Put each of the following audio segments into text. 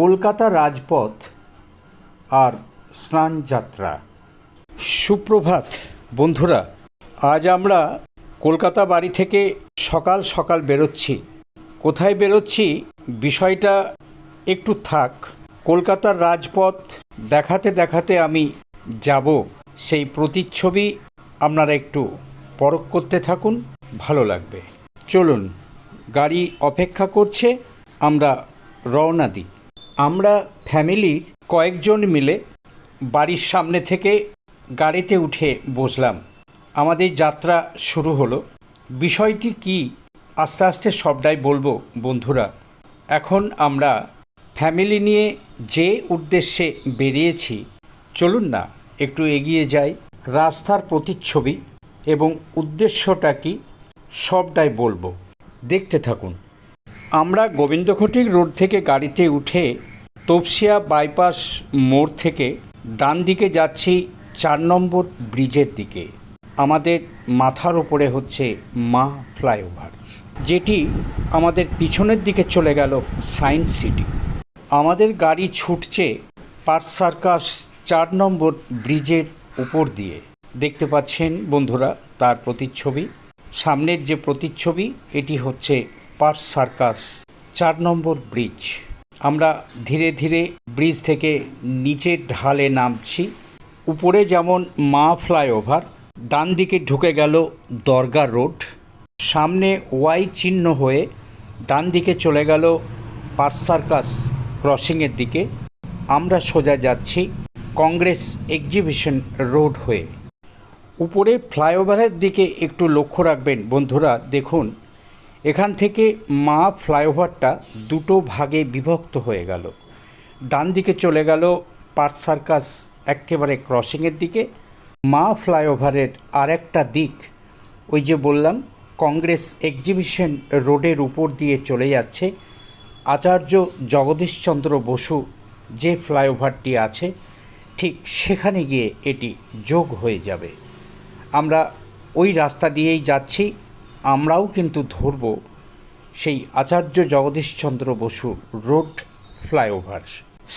কলকাতা রাজপথ আর স্নানযাত্রা সুপ্রভাত, বন্ধুরা, আজ আমরা কলকাতা বাড়ি থেকে সকাল সকাল বেরোচ্ছি। কোথায় বেরোচ্ছি? বিষয়টা একটু থাক। কলকাতার রাজপথ দেখাতে দেখাতে আমি যাব। সেই প্রতিচ্ছবি আপনারা একটু পরখ করতে থাকুন, ভালো লাগবে। চলুন, গাড়ি অপেক্ষা করছে, আমরা রওনা দিই। আমরা ফ্যামিলির কয়েকজন মিলে বাড়ির সামনে থেকে গাড়িতে উঠে বসলাম। আমাদের যাত্রা শুরু হলো। বিষয়টি কি আস্তে আস্তে সবটাই বলব বন্ধুরা। এখন আমরা ফ্যামিলি নিয়ে যে উদ্দেশ্যে বেরিয়েছি, চলুন না, একটু এগিয়ে যাই। রাস্তার প্রতিচ্ছবি এবং উদ্দেশ্যটা কি সবটাই বলব। দেখতে থাকুন। আমরা গোবিন্দঘটিক রোড থেকে গাড়িতে উঠে তপসিয়া বাইপাস মোড় থেকে ডান দিকে যাচ্ছি চার নম্বর ব্রিজের দিকে। আমাদের মাথার ওপরে হচ্ছে মা ফ্লাইওভার, যেটি আমাদের পিছনের দিকে চলে গেল সায়েন্স সিটি। আমাদের গাড়ি ছুটছে পার্ক সার্কাস চার নম্বর ব্রিজের উপর দিয়ে। দেখতে পাচ্ছেন বন্ধুরা, তার প্রতিচ্ছবি। সামনের যে প্রতিচ্ছবি, এটি হচ্ছে পার্ক সার্কাস, চার নম্বর ব্রিজ। আমরা ধীরে ধীরে ব্রিজ থেকে নিচের ঢালে নামছি। উপরে যেমন মা ফ্লাইওভার, ডান দিকে ঢুকে গেল দরগা রোড। সামনে ওয়াই চিহ্ন হয়ে ডান দিকে চলে গেল পার্ক সার্কাস ক্রসিংয়ের দিকে। আমরা সোজা যাচ্ছি কংগ্রেস এক্সিবিশন রোড হয়ে। উপরে ফ্লাইওভারের দিকে একটু লক্ষ্য রাখবেন বন্ধুরা, দেখুন। এখান থেকে মা ফ্লাইওভারটা দুটো ভাগে বিভক্ত হয়ে গেল। ডান দিকে চলে গেল পার্ক সার্কাস একেবারে ক্রসিংয়ের দিকে। মা ফ্লাইওভারের আরেকটা দিক, ওই যে বললাম, কংগ্রেস এক্সিবিশন রোডের উপর দিয়ে চলে যাচ্ছে। আচার্য জগদীশচন্দ্র বসু যে ফ্লাইওভারটি আছে, ঠিক সেখানে গিয়ে এটি যোগ হয়ে যাবে। আমরা ওই রাস্তা দিয়েই যাচ্ছি। আমরাও কিন্তু ধরব সেই আচার্য জগদীশচন্দ্র বসু রোড ফ্লাইওভার।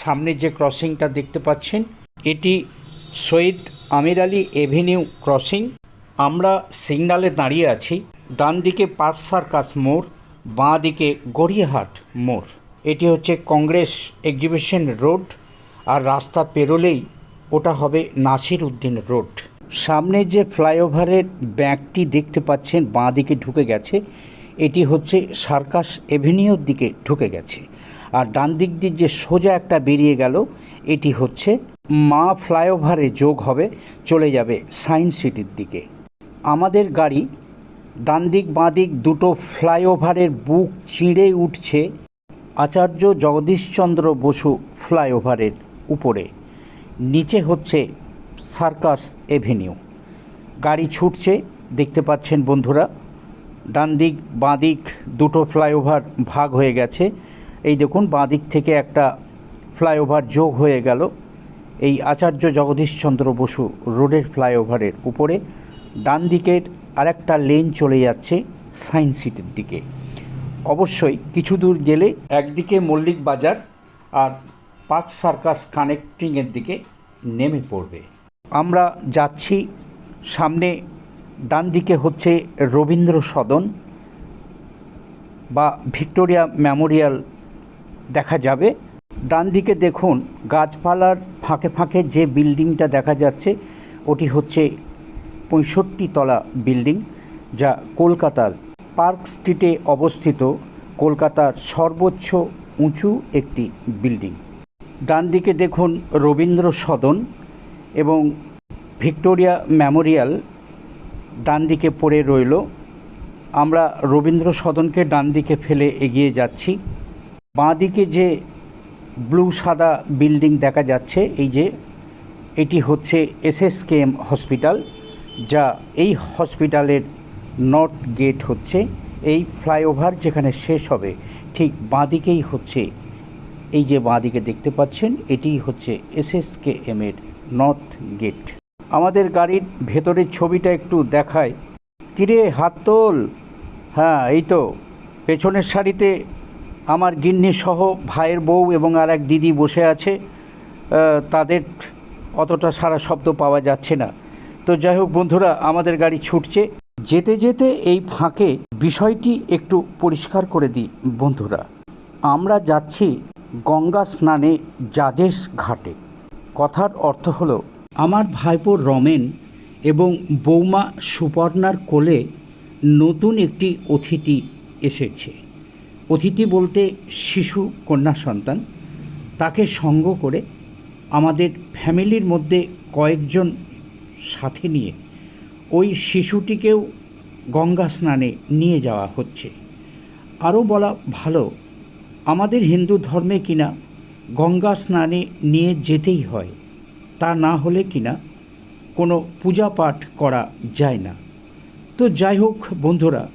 সামনে যে ক্রসিংটা দেখতে পাচ্ছেন, এটি শহীদ আমির আলী এভিনিউ ক্রসিং। আমরা সিগনালে দাঁড়িয়ে আছি ডান দিকে পার্ক সার্কাস মোড় বাঁ দিকে গড়িয়াহাট মোড়। এটি হচ্ছে কংগ্রেস এক্সিবিশন রোড, আর রাস্তা পেরোলেই ওটা হবে নাসির উদ্দিন রোড। সামনে যে ফ্লাইওভারের ব্যাগটি দেখতে পাচ্ছেন, বাঁ দিকে ঢুকে গেছে। এটি হচ্ছে সার্কাস এভিনিউর দিকে ঢুকে গেছে। আর ডান দিক দিয়ে যে সোজা একটা বেরিয়ে গেল, এটি হচ্ছে মা ফ্লাইওভারে যোগ হবে, চলে যাবে সায়েন্স সিটির দিকে। আমাদের গাড়ি ডান দিক, বাঁ দিক দুটো ফ্লাইওভারের বুক চিঁড়ে উঠছে আচার্য জগদীশচন্দ্র বসু ফ্লাইওভারের উপরে। নিচে হচ্ছে সার্কাস এভিনিউ। গাড়ি ছুটছে, দেখতে পাচ্ছেন বন্ধুরা, ডান দিক, বাঁ দিক দুটো ফ্লাইওভার ভাগ হয়ে গেছে। এই দেখুন, বাঁ দিক থেকে একটা ফ্লাইওভার যোগ হয়ে গেল। এই আচার্য জগদীশচন্দ্র বসু রোডের ফ্লাইওভারের উপরে। ডান দিকের আরেকটা লেন চলে যাচ্ছে সায়েন্স সিটির দিকে। অবশ্যই কিছু দূর গেলে একদিকে মল্লিক বাজার আর পার্ক সার্কাস কানেক্টিংয়ের দিকে নেমে পড়বে। আমরা যাচ্ছি, সামনে ডান দিকে হচ্ছে রবীন্দ্র সদন বা ভিক্টোরিয়া মেমোরিয়াল দেখা যাবে। ডান দিকে দেখুন, গাছপালার ফাঁকে ফাঁকে যে বিল্ডিংটা দেখা যাচ্ছে, ওটি হচ্ছে পঁয়ষট্টি তলা বিল্ডিং যা কলকাতার পার্ক স্ট্রিটে অবস্থিত। কলকাতার সর্বোচ্চ উঁচু একটি বিল্ডিং। ডান দিকে দেখুন রবীন্দ্র সদন। এবং ভিক্টোরিয়া মেমোরিয়াল ডান দিকে পড়ে রইল। আমরা রবীন্দ্র সদনকে ডান দিকে ফেলে এগিয়ে যাচ্ছি। বাঁ দিকে যে ব্লু সাদা বিল্ডিং দেখা যাচ্ছে, এই যে এটি হচ্ছে এসএসকেএম হসপিটাল, যা এই হসপিটালের নর্থ গেট হচ্ছে। এই ফ্লাইওভার যেখানে শেষ হবে, ঠিক বাঁদিকেই হচ্ছে। এই যে বাঁদিকে দেখতে পাচ্ছেন, এটিই হচ্ছে এসএসকেএম এর নর্থ গেট। আমাদের গাড়ির ভেতরের ছবিটা একটু দেখায় কিরে, হাত তোল। হ্যাঁ এই তো। পেছনের সারিতে আমার গিন্নি সহ ভাইয়ের বউ এবং আর এক দিদি বসে আছে। তাদের অতটা সারা শব্দ পাওয়া যাচ্ছে না। তো যাই হোক বন্ধুরা, আমাদের গাড়ি ছুটছে। যেতে যেতে এই ফাঁকে বিষয়টি একটু পরিষ্কার করে দিই বন্ধুরা। আমরা যাচ্ছি গঙ্গা স্নানে জাজেস ঘাটে। কথার অর্থ হলো, আমার ভাইপো রমেন এবং বৌমা সুপর্ণার কোলে নতুন একটি অতিথি এসেছে। অতিথি বলতে শিশু কন্যা সন্তান। তাকে সঙ্গ করে আমাদের ফ্যামিলির মধ্যে কয়েকজন সাথে নিয়ে ওই শিশুটিকেও গঙ্গা স্নানে নিয়ে যাওয়া হচ্ছে। আরও বলা ভালো, আমাদের হিন্দু ধর্মে কিনা গঙ্গা স্নানে নিয়ে যেতেই হয়, তা না হলে কিনা কোনো পূজা পাঠ করা যায় না। তো যাই হোক বন্ধুরা,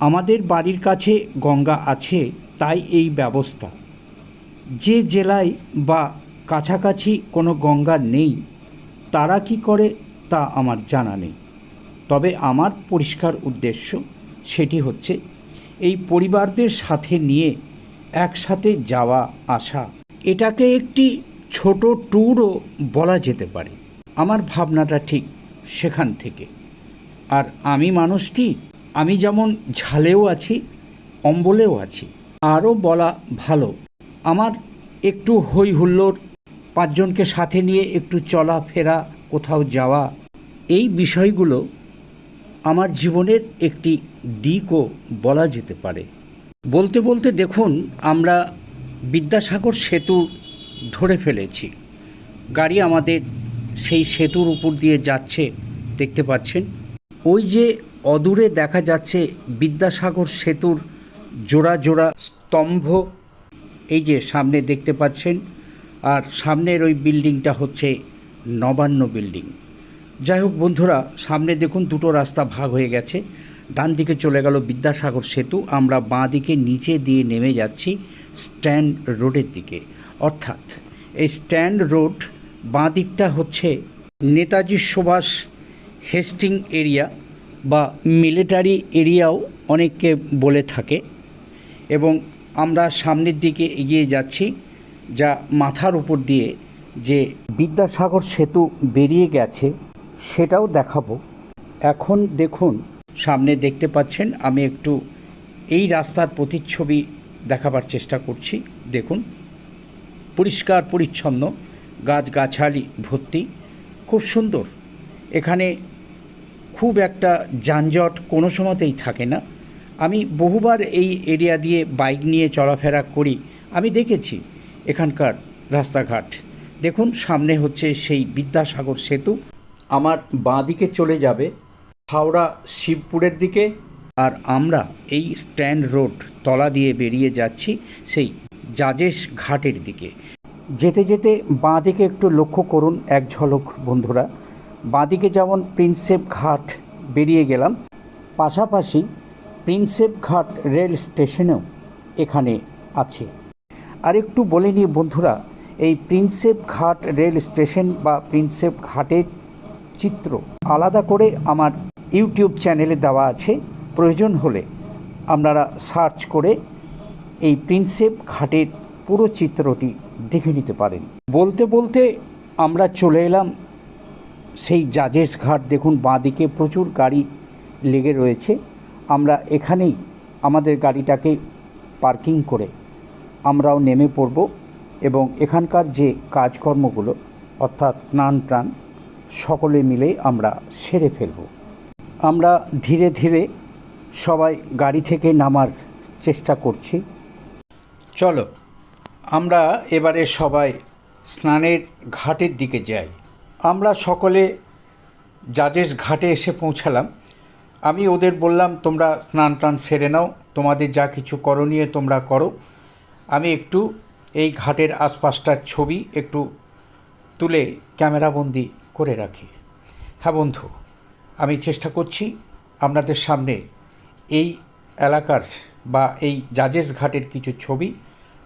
আমাদের বাড়ির কাছে গঙ্গা আছে, তাই এই ব্যবস্থা। যে জেলায় বা কাছাকাছি কোনো গঙ্গা নেই, তারা কি করে তা আমার জানা নেই। তবে আমার পরিষ্কার উদ্দেশ্য সেটি হচ্ছে, এই পরিবারদের সাথে নিয়ে একসাথে যাওয়া আসা, এটাকে একটি ছোট ট্যুরও বলা যেতে পারে। আমার ভাবনাটা ঠিক সেখান থেকে। আর আমি মানুষটি, আমি যেমন ঝালেও আছি, অম্বলেও আছি, আরও বলা ভালো। আমার একটু হই হুল্লোড় পাঁচজনকে সাথে নিয়ে একটু চলাফেরা, কোথাও যাওয়া, এই বিষয়গুলো আমার জীবনের একটি দিকও বলা যেতে পারে। বলতে বলতে দেখুন, আমরা বিদ্যাসাগর সেতু ধরে ফেলেছি। গাড়ি আমাদের সেই সেতুর উপর দিয়ে যাচ্ছে, দেখতে পাচ্ছেন। ওই যে অদূরে দেখা যাচ্ছে বিদ্যাসাগর সেতুর জোড়া জোড়া স্তম্ভ, এই যে সামনে দেখতে পাচ্ছেন। আর সামনের ওই বিল্ডিংটা হচ্ছে নবান্ন বিল্ডিং। যাই হোক বন্ধুরা, সামনে দেখুন দুটো রাস্তা ভাগ হয়ে গেছে। ডান দিকে চলে গেল বিদ্যাসাগর সেতু। আমরা বাঁ দিকে নিচে দিয়ে নেমে যাচ্ছি স্ট্যান্ড রোডের দিকে। অর্থাৎ এই স্ট্যান্ড রোড বাঁ দিকটা হচ্ছে নেতাজি সুভাষ হেস্টিং এরিয়া বা মিলিটারি এরিয়াও অনেককে বলে থাকে এবং আমরা সামনের দিকে এগিয়ে যাচ্ছি যা মাথার উপর দিয়ে যে বিদ্যাসাগর সেতু বেরিয়ে গেছে সেটাও দেখাবো। এখন দেখুন সামনে দেখতে পাচ্ছেন, আমি একটু এই রাস্তার প্রতিচ্ছবি দেখাবার চেষ্টা করছি। দেখুন, পরিষ্কার, পরিচ্ছন্ন, গাছগাছালি ভর্তি, খুব সুন্দর। এখানে খুব একটা যানজট কোনো সময়তেই থাকে না। আমি বহুবার এই এরিয়া দিয়ে বাইক নিয়ে চলাফেরা করি। আমি দেখেছি এখানকার রাস্তাঘাট। দেখুন, সামনে হচ্ছে সেই বিদ্যাসাগর সেতু। আমার বাঁ দিকে চলে যাবে হাওড়া শিবপুরের দিকে। আর আমরা এই স্ট্যান্ড রোড তলা দিয়ে বেরিয়ে যাচ্ছি সেই জাজেশ ঘাটের দিকে। যেতে যেতে বাঁ দিকে একটু লক্ষ্য করুন এক ঝলক, বন্ধুরা। বাঁদিকে যেমন প্রিন্সেপ ঘাট বেরিয়ে গেলাম, পাশাপাশি প্রিন্সেপ ঘাট রেল স্টেশনেও এখানে আছে। আর একটু বলে নিই, বন্ধুরা, এই প্রিন্সেপ ঘাট রেল স্টেশন বা প্রিন্সেপ ঘাটের চিত্র আলাদা করে আমার ইউটিউব চ্যানেলে দেওয়া আছে। প্রয়োজন হলে আপনারা সার্চ করে এই প্রিন্সেপ ঘাটের পুরো চিত্রটি দেখে নিতে পারেন। বলতে বলতে আমরা চলে এলাম সেই জাজেস ঘাট। দেখুন, বাঁদিকে প্রচুর গাড়ি লেগে রয়েছে। আমরা এখানেই আমাদের গাড়িটাকে পার্কিং করে আমরাও নেমে পড়ব এবং এখানকার যে কাজকর্মগুলো, অর্থাৎ স্নান টান সকলে মিলে আমরা সেরে ফেলব। আমরা ধীরে ধীরে সবাই গাড়ি থেকে নামার চেষ্টা করছি। চলো, আমরা এবারে সবাই স্নানের ঘাটের দিকে যাই। আমরা সকলে জাজেস ঘাটে এসে পৌঁছালাম, আমি ওদের বললাম, তোমরা স্নান টান সেরে নাও, তোমাদের যা কিছু করণীয় তোমরা করো। আমি একটু এই ঘাটের আশপাশটার ছবি একটু তুলে ক্যামেরাবন্দি করে রাখি। হ্যাঁ বন্ধু। আমি চেষ্টা করছি আপনাদের সামনে এই এলাকার বা এই জাজেস ঘাটের কিছু ছবি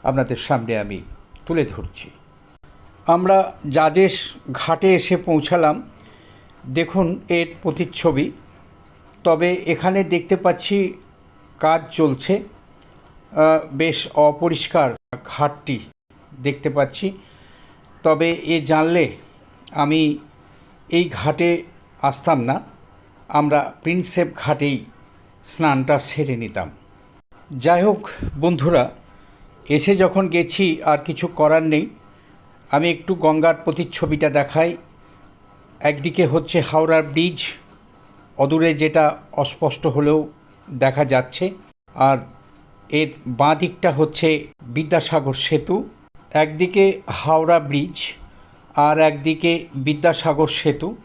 আপনাদের সামনে আমি তুলে ধরছি। আমরা জাজেস ঘাটে এসে পৌঁছালাম। দেখুন এর প্রতিচ্ছবি। তবে এখানে দেখতে পাচ্ছি কাজ চলছে। বেশ অপরিষ্কার ঘাটটি দেখতে পাচ্ছি। তবে এ জানলে আমি এই ঘাটে আসতাম না। আমরা প্রিন্সেপ ঘাটেই স্নানটা সেরে নিতাম। যাই হোক, বন্ধুরা, এসে যখন গেছি, আর কিছু করার নেই। আমি একটু গঙ্গার প্রতিচ্ছবিটা দেখাই। একদিকে হচ্ছে হাওড়া ব্রিজ, অদূরে যেটা অস্পষ্ট হলেও দেখা যাচ্ছে। আর এর বাঁ দিকটা হচ্ছে বিদ্যাসাগর সেতু। একদিকে হাওড়া ব্রিজ, আর একদিকে বিদ্যাসাগর সেতু।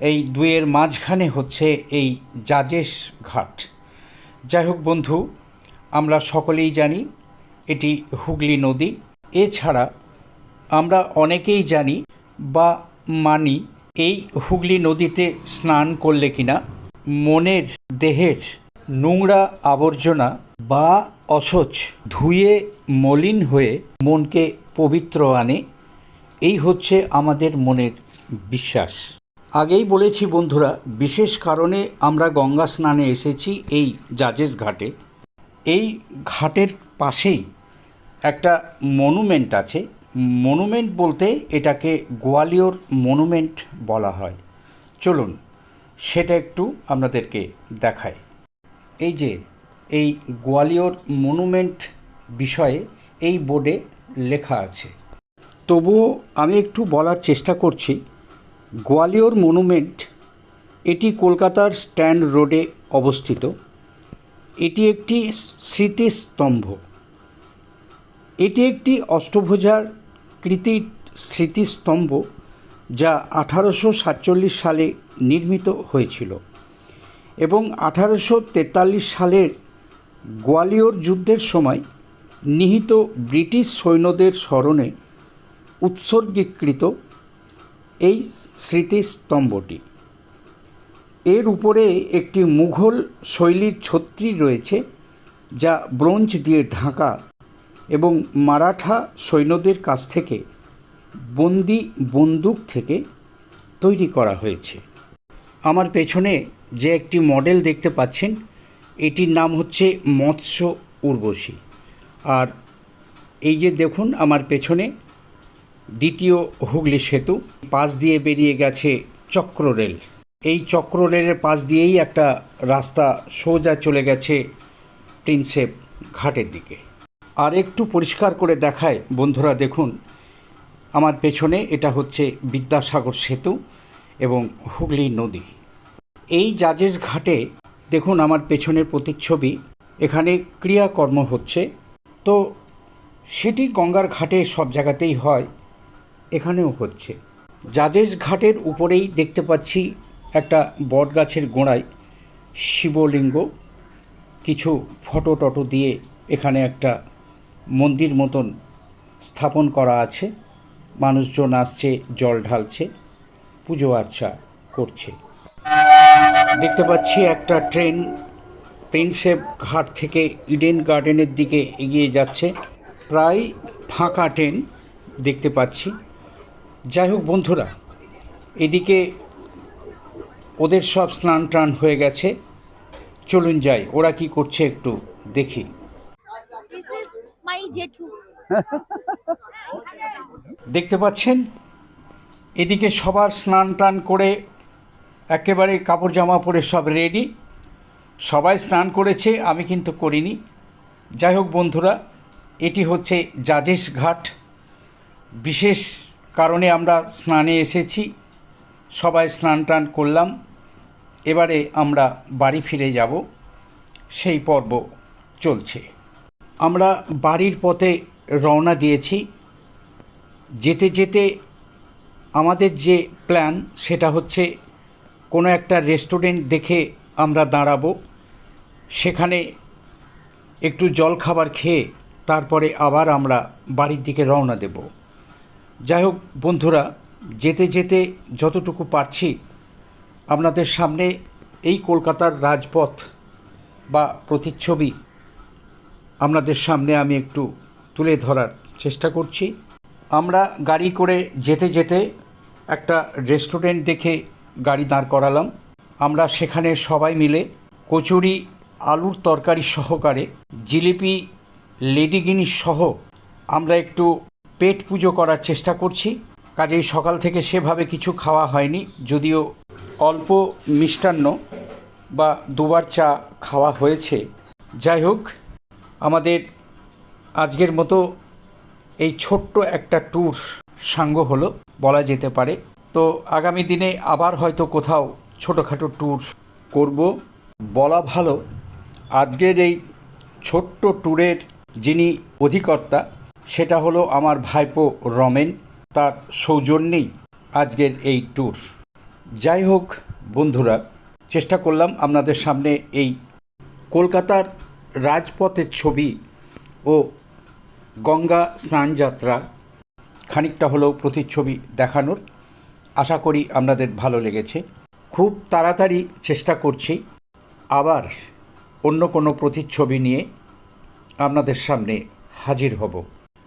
এই দুয়ের মাঝখানে হচ্ছে এই জাজেশ ঘাট। যাই হোক বন্ধু, আমরা সকলেই জানি এটি হুগলি নদী। এছাড়া আমরা অনেকেই জানি বা মানি এই হুগলি নদীতে স্নান করলে কিনা মনের দেহের নোংরা আবর্জনা বা অসচ ধুয়ে মলিন হয়ে মনকে পবিত্র আনে, এই হচ্ছে আমাদের মনের বিশ্বাস। আগেই বলেছি বন্ধুরা, বিশেষ কারণে আমরা গঙ্গা স্নানে এসেছি এই জাজেস ঘাটে। এই ঘাটের পাশেই একটা মনুমেন্ট আছে। মনুমেন্ট বলতে এটাকে গোয়ালিয়র মনুমেন্ট বলা হয়। চলুন, সেটা একটু আপনাদেরকে দেখায় এই যে, এই গোয়ালিয়র মনুমেন্ট বিষয়ে এই বোর্ডে লেখা আছে। তবুও আমি একটু বলার চেষ্টা করছি। গোয়ালিয়র মনুমেন্ট, এটি কলকাতার স্ট্যান্ড রোডে অবস্থিত। এটি একটি স্মৃতিস্তম্ভ। এটি একটি অষ্টভুজার কৃতির স্মৃতিস্তম্ভ যা আঠারোশো সাতচল্লিশ সালে নির্মিত হয়েছিল এবং আঠারোশো তেতাল্লিশ সালের গোয়ালিয়র যুদ্ধের সময় নিহিত ব্রিটিশ সৈন্যদের স্মরণে উৎসর্গীকৃত এই স্মৃতিস্তম্ভটি। এর উপরে একটি মুঘল শৈলীর ছত্রি রয়েছে, যা ব্রোঞ্জ দিয়ে ঢাকা এবং মারাঠা সৈন্যদের কাছ থেকে, বন্দি বন্দুক থেকে তৈরি করা হয়েছে। আমার পেছনে যে একটি মডেল দেখতে পাচ্ছেন, এটির নাম হচ্ছে মৎস্য উর্বশী। আর এই যে দেখুন, আমার পেছনে দ্বিতীয় হুগলি সেতু, পাশ দিয়ে বেরিয়ে গেছে চক্ররেল। এই চক্ররেলের পাশ দিয়েই একটা রাস্তা সোজা চলে গেছে প্রিন্সেপ ঘাটের দিকে। আর একটু পরিষ্কার করে দেখায়, বন্ধুরা দেখুন, আমার পেছনে এটা হচ্ছে বিদ্যাসাগর সেতু এবং হুগলি নদী। এই জাজেস ঘাটে দেখুন আমার পেছনের প্রতিচ্ছবি, এখানে ক্রিয়াকর্ম হচ্ছে। তো সেটি গঙ্গার ঘাটে সব জায়গাতেই হয় এখানেও হচ্ছে। জাজেস ঘাটের উপরেই দেখতে পাচ্ছি একটা বট গাছের গোড়ায় শিবলিঙ্গ, কিছু ফটো টটো দিয়ে এখানে একটা মন্দির মতন স্থাপন করা আছে। মানুষজন আসছে, জল ঢালছে, পুজো আর্চা করছে। দেখতে পাচ্ছি একটা ট্রেন, প্রিন্সেপ ঘাট থেকে ইডেন গার্ডেনের দিকে এগিয়ে যাচ্ছে। প্রায় ফাঁকা ট্রেন দেখতে পাচ্ছি। যাই হোক বন্ধুরা এদিকে ওদের সব স্নান টান হয়ে গেছে। চলুন যাই ওরা কি করছে একটু দেখি. দেখতে পাচ্ছেন? এদিকে সবার স্নান টান করে একেবারে কাপড় জামা পরে সব রেডি সবাই স্নান করেছে আমি কিন্তু করিনি। যাই হোক বন্ধুরা এটি হচ্ছে জাজেশ ঘাট। বিশেষ কারণে আমরা স্নানে এসেছি, সবাই স্নান টান করলাম। এবারে আমরা বাড়ি ফিরে যাব, সেই পর্ব চলছে। আমরা বাড়ির পথে রওনা দিয়েছি। যেতে যেতে আমাদের যে প্ল্যান, সেটা হচ্ছে কোনো একটা রেস্টুরেন্ট দেখে আমরা দাঁড়াবো। সেখানে একটু জল খাবার খেয়ে তারপরে আবার আমরা বাড়ির দিকে রওনা দেব। যাই হোক, বন্ধুরা, যেতে যেতে যতটুকু পারছি, আপনাদের সামনে এই কলকাতার রাজপথ বা প্রতিচ্ছবি আপনাদের সামনে আমি একটু তুলে ধরার চেষ্টা করছি। আমরা গাড়ি করে যেতে যেতে একটা রেস্টুরেন্ট দেখে গাড়ি দাঁড় করালাম। আমরা সেখানে সবাই মিলে কচুরি, আলুর তরকারি সহকারে, জিলিপি, লেডিগিনি সহ আমরা একটু পেট পুজো করার চেষ্টা করছি। কাজেই সকাল থেকে সেভাবে কিছু খাওয়া হয়নি, যদিও অল্প মিষ্টান্ন বা দুবার চা খাওয়া হয়েছে। যাই হোক, আমাদের আজকের মতো এই ছোট্ট একটা ট্যুর সাঙ্গ হলো, বলা যেতে পারে। তো আগামী দিনে আবার হয়তো কোথাও ছোটোখাটো ট্যুর করব। বলা ভালো, আজকের এই ছোট্ট ট্যুরের যিনি অধিকর্তা সেটা হলো আমার ভাইপো রমেন, তার সৌজন্যেই আজকের এই ট্যুর যাই হোক বন্ধুরা, চেষ্টা করলাম আপনাদের সামনে এই কলকাতার রাজপথের ছবি ও গঙ্গা স্নানযাত্রা খানিকটা হলেও প্রতিচ্ছবি দেখানোর। আশা করি আপনাদের ভালো লেগেছে। খুব তাড়াতাড়ি চেষ্টা করছি আবার অন্য কোনো প্রতিচ্ছবি নিয়ে আপনাদের সামনে হাজির হব।